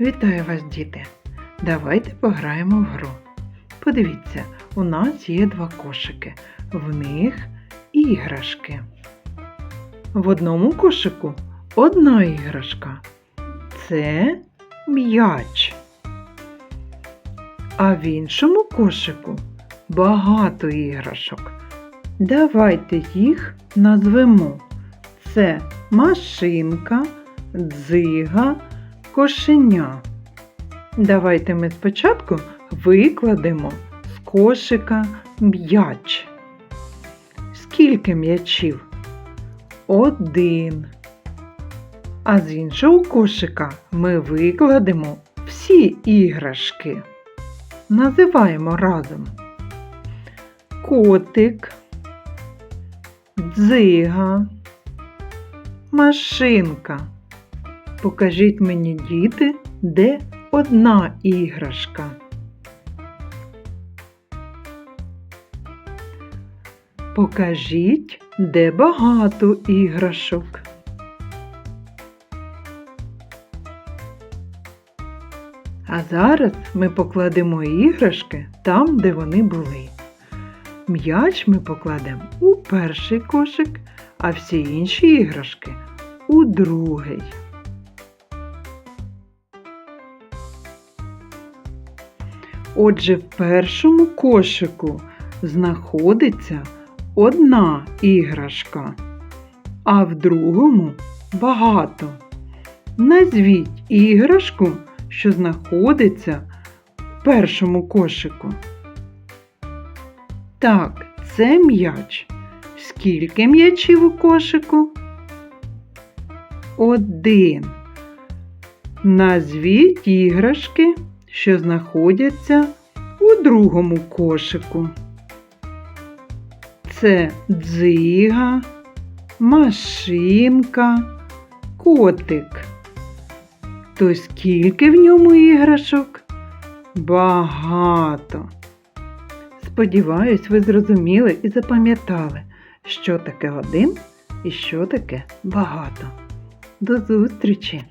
Вітаю вас, діти! Давайте пограємо в гру. Подивіться, у нас є два кошики. В них іграшки. В одному кошику одна іграшка. Це м'яч. А в іншому кошику багато іграшок. Давайте їх назвемо. Це машинка, дзига, кошеня. Давайте ми спочатку викладемо з кошика м'яч. Скільки м'ячів? Один. А з іншого кошика ми викладемо всі іграшки. Називаємо разом котик, дзига, машинка. Покажіть мені, діти, де одна іграшка. Покажіть, де багато іграшок. А зараз ми покладемо іграшки там, де вони були. М'яч ми покладемо у перший кошик, а всі інші іграшки у другий. Отже, в першому кошику знаходиться одна іграшка, а в другому багато. Назвіть іграшку, що знаходиться в першому кошику. Так, це м'яч. Скільки м'ячів у кошику? Один. Назвіть іграшки, що знаходяться у другому кошику. Це дзига, машинка, котик. То скільки в ньому іграшок? Багато. Сподіваюсь, ви зрозуміли і запам'ятали, що таке один і що таке багато. До зустрічі!